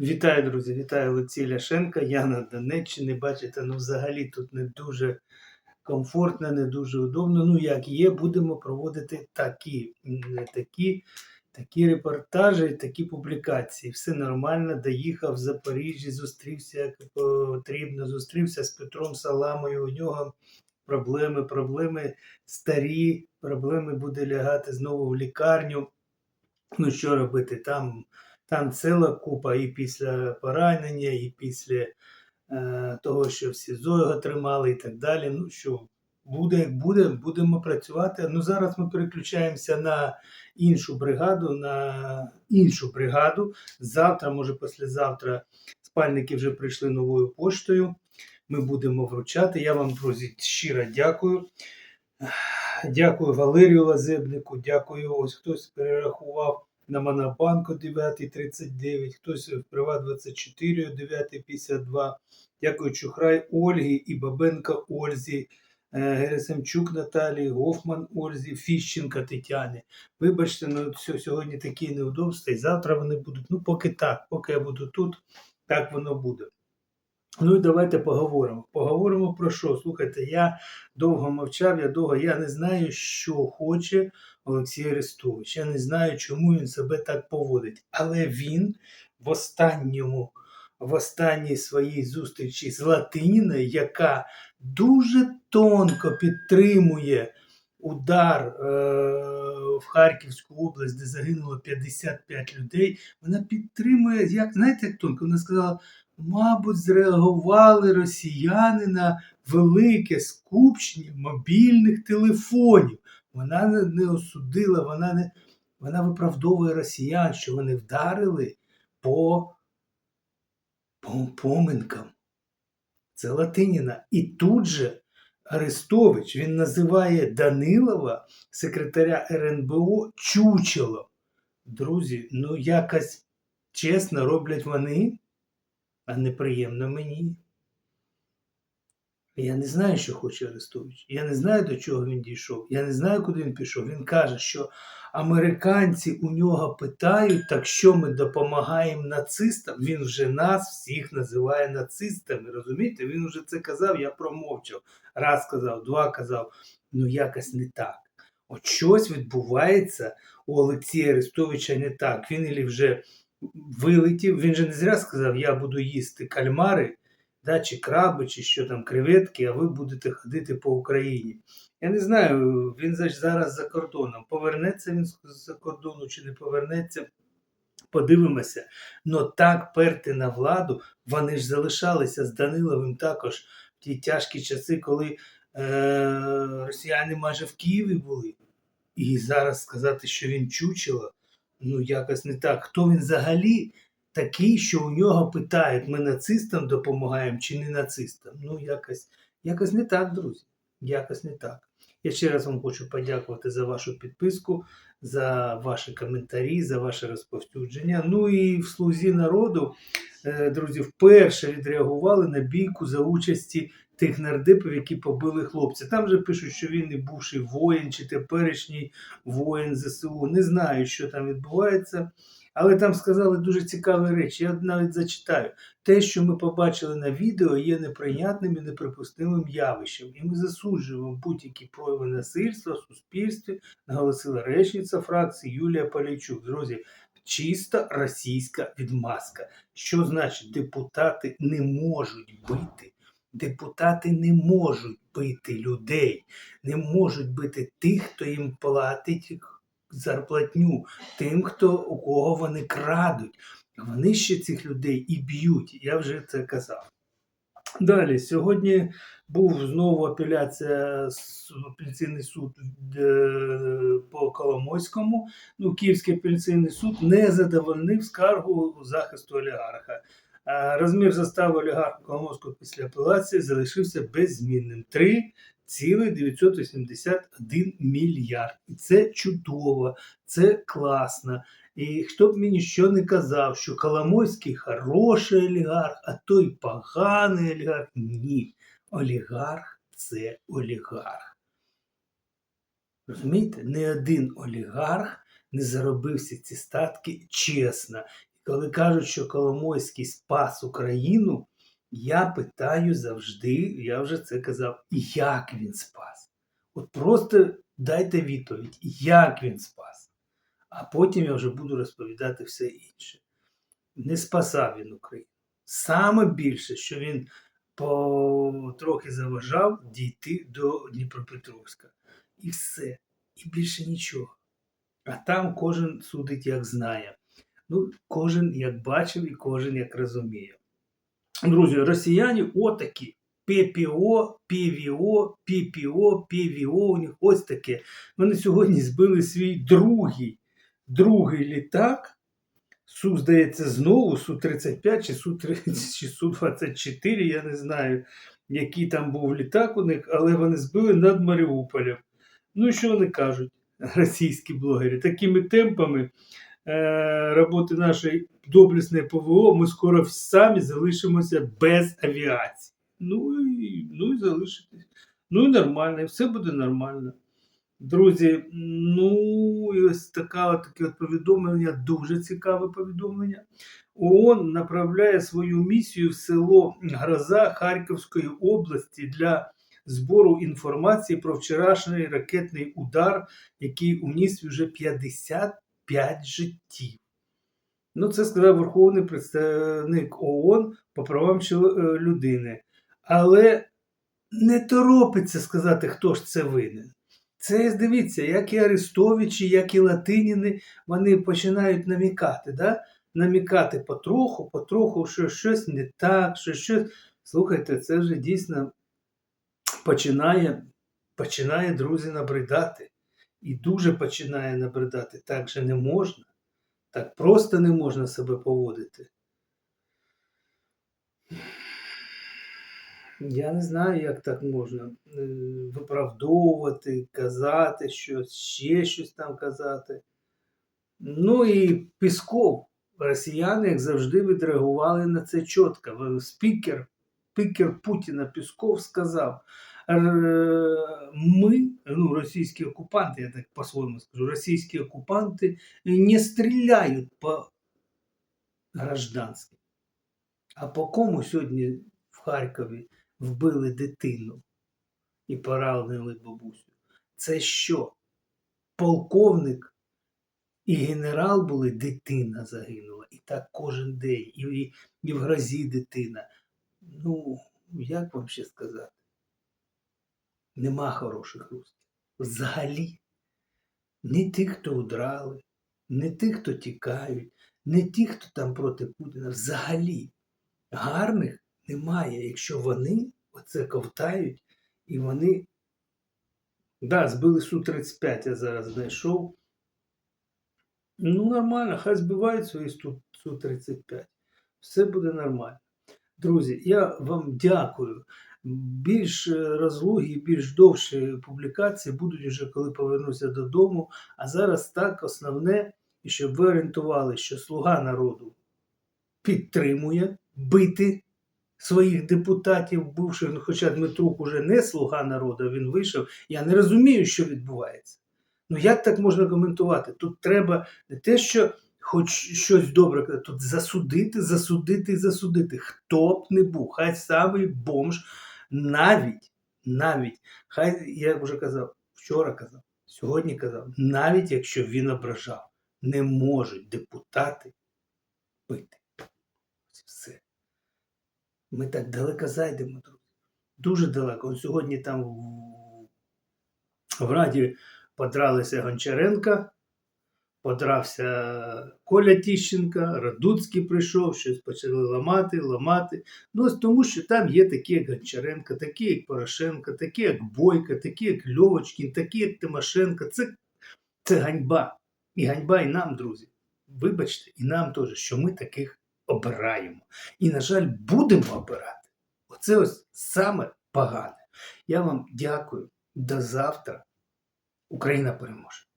Вітаю, друзі! Вітаю Олексій Ляшенка. Я на Донеччині. Бачите, ну взагалі тут не дуже комфортно, не дуже удобно. Ну, як є, будемо проводити такі, такі, такі репортажі, такі публікації. Все нормально. Доїхав в Запоріжжя, зустрівся як потрібно, зустрівся з Петром Саламою. У нього проблеми, проблеми старі, проблеми буде лягати знову в лікарню. Ну, що робити? Там, там ціла купа і після поранення, і після е, того, що в СІЗО його тримали, і так далі. Ну що, буде, як буде, будемо працювати. Ну, зараз ми переключаємося на іншу бригаду, на іншу бригаду. Завтра, може, післязавтра, спальники вже прийшли новою поштою. Ми будемо вручати. Я вам, друзі, щиро дякую. Дякую Валерію Лазебнику, дякую. Ось хтось перерахував на Монобанку 9,39, хтось в Приват 24 9,52. Дякую Чухрай Ольгі і Бабенко Ользі, е, Герасимчук Наталії, Гофман Ользі, Фіщенка Тетяни. Вибачте, ну сьогодні такі неудобства, і завтра вони будуть. Ну, поки так, поки я буду тут, так воно буде. Ну і давайте поговоримо. Поговоримо про що? Слухайте, я довго мовчав, я довго я не знаю, що хоче Олексій Арестович. Я не знаю, чому він себе так поводить. Але він в останньому, в останній своїй зустрічі з Латиніною, яка дуже тонко підтримує удар е- в Харківську область, де загинуло 55 людей, вона підтримує, як знаєте, як тонко вона сказала. Мабуть, зреагували росіяни на велике скупчення мобільних телефонів. Вона не, осудила, вона не вона виправдовує росіян, що вони вдарили по, по поминкам. Це Латиніна. І тут же Арестович він називає Данилова, секретаря РНБО, чучело. Друзі, ну якось чесно роблять вони а неприємно мені. Я не знаю, що хоче Арестович. Я не знаю, до чого він дійшов. Я не знаю, куди він пішов. Він каже, що американці у нього питають, так що ми допомагаємо нацистам. Він вже нас всіх називає нацистами. Розумієте? Він вже це казав, я промовчав. Раз казав, два казав. Ну якось не так. От щось відбувається у Олексія Арестовича не так. Він вже вилетів. Він же не зря сказав, я буду їсти кальмари, да, чи краби, чи що там, креветки, а ви будете ходити по Україні. Я не знаю, він зараз за кордоном. Повернеться він з-за кордону чи не повернеться. Подивимося, но так перти на владу, вони ж залишалися з Даниловим також в ті тяжкі часи, коли е- росіяни майже в Києві були. І зараз сказати, що він чучело, ну якось не так. Хто він взагалі такий, що у нього питають, ми нацистам допомагаємо чи не нацистам? Ну, якось, якось не так, друзі. Якось не так. Я ще раз вам хочу подякувати за вашу підписку, за ваші коментарі, за ваше розповсюдження. Ну і в слузі народу, е, друзі, вперше відреагували на бійку за участі тих нардепів, які побили хлопця. Там вже пишуть, що він і бувший воїн чи теперішній воїн ЗСУ. Не знаю, що там відбувається. Але там сказали дуже цікаві речі. Я навіть зачитаю. Те, що ми побачили на відео, є неприйнятним і неприпустимим явищем. І ми засуджуємо будь-які прояви насильства в суспільстві, наголосила речниця фракції Юлія Полійчук. Друзі, чиста російська відмазка. Що значить, депутати не можуть бити Депутати не можуть бити людей, не можуть бити тих, хто їм платить зарплатню, тим, хто у кого вони крадуть. Вони ще цих людей і б'ють. Я вже це казав. Далі, сьогодні був знову апеляція апеляційний суд е, по Коломойському. Ну, Київський апеляційний суд не задовольнив скаргу захисту олігарха. Розмір застави олігарха Коломовського після апелації залишився беззмінним 3,981 мільярд. І це чудово, це класно. І хто б мені що не казав, що Коломойський хороший олігарх, а той поганий олігарх. Ні. Олігарх це олігарх. Розумієте, не один олігарх не заробився ці статки чесно. Коли кажуть, що Коломойський спас Україну, я питаю завжди, я вже це казав, як він спас? От просто дайте відповідь, як він спас. А потім я вже буду розповідати все інше. Не спасав він Україну. Саме більше, що він трохи заважав дійти до Дніпропетровська. І все. І більше нічого. А там кожен судить, як знає. Ну, кожен як бачив і кожен як розуміє. Друзі, росіяни отакі. ППО, ПВО, ППО, ПВО, у них ось таке. Вони сьогодні збили свій другий, другий літак. Су, здається, знову Су-35 чи Су-30 чи Су-24, я не знаю, який там був літак у них, але вони збили над Маріуполем. Ну і що вони кажуть, російські блогери? Такими темпами роботи нашої доблесної ПВО ми скоро самі залишимося без авіації. Ну і, ну і залишитись. Ну і нормально, і все буде нормально. Друзі, ну і ось така, таке от повідомлення, дуже цікаве повідомлення. ООН направляє свою місію в село Гроза Харківської області для збору інформації про вчорашній ракетний удар, який уніс вже 55 життів. Ну, це сказав Верховний представник ООН по правам е, людини. Але не торопиться сказати, хто ж це винен. Це дивіться, як і Арестовичі, як і Латиніни, вони починають намікати, да? намікати потроху, потроху, що щось не так, що щось. Слухайте, це вже дійсно починає, починає, друзі, набридати. І дуже починає набридати. Так же не можна. Так просто не можна себе поводити. Я не знаю, як так можна е, виправдовувати, казати щось, ще щось там казати. Ну і Пісков, росіяни, як завжди, відреагували на це чітко. Спікер, спікер Путіна Пісков сказав, «Р- ми, ну, російські окупанти, я так по-своєму скажу, російські окупанти не стріляють по гражданським. А по кому сьогодні в Харкові вбили дитину і поранили бабусю? Це що? Полковник і генерал були, дитина загинула. І так кожен день. І, і, і в грозі дитина. Ну, як вам ще сказати? Нема хороших русських. Взагалі. Не тих, хто удрали, не тих, хто тікають, не ті, хто там проти Путіна. Взагалі. Гарних немає, якщо вони оце ковтають і вони. Да, збили Су-35, я зараз знайшов. Ну, нормально, хай збивають свої Су- Су-35. Все буде нормально. Друзі, я вам дякую. Більш е, розлогі, більш довші публікації будуть вже, коли повернуся додому. А зараз так, основне, і щоб ви орієнтували, що слуга народу підтримує бити своїх депутатів, бувших, ну, хоча Дмитрук уже не слуга народу, він вийшов. Я не розумію, що відбувається. Ну як так можна коментувати? Тут треба не те, що хоч щось добре, тут засудити, засудити і засудити. Хто б не був, хай самий бомж, навіть, навіть, хай, я вже казав, вчора казав, сьогодні казав, навіть якщо він ображав, не можуть депутати пити. Ось Все. Ми так далеко зайдемо, друзі. Дуже далеко. Он сьогодні там в Раді подралися Гончаренка, подрався Коля Тіщенка, Радуцький прийшов, щось почали ламати, ламати. Ну, ось тому що там є такі, як Гончаренко, такі, як Порошенко, такі, як Бойко, такі, як Льовочкін, такі, як Тимошенко. Це, це ганьба. І ганьба і нам, друзі. Вибачте, і нам теж, що ми таких обираємо. І, на жаль, будемо обирати. Оце ось саме погане. Я вам дякую. До завтра. Україна переможе.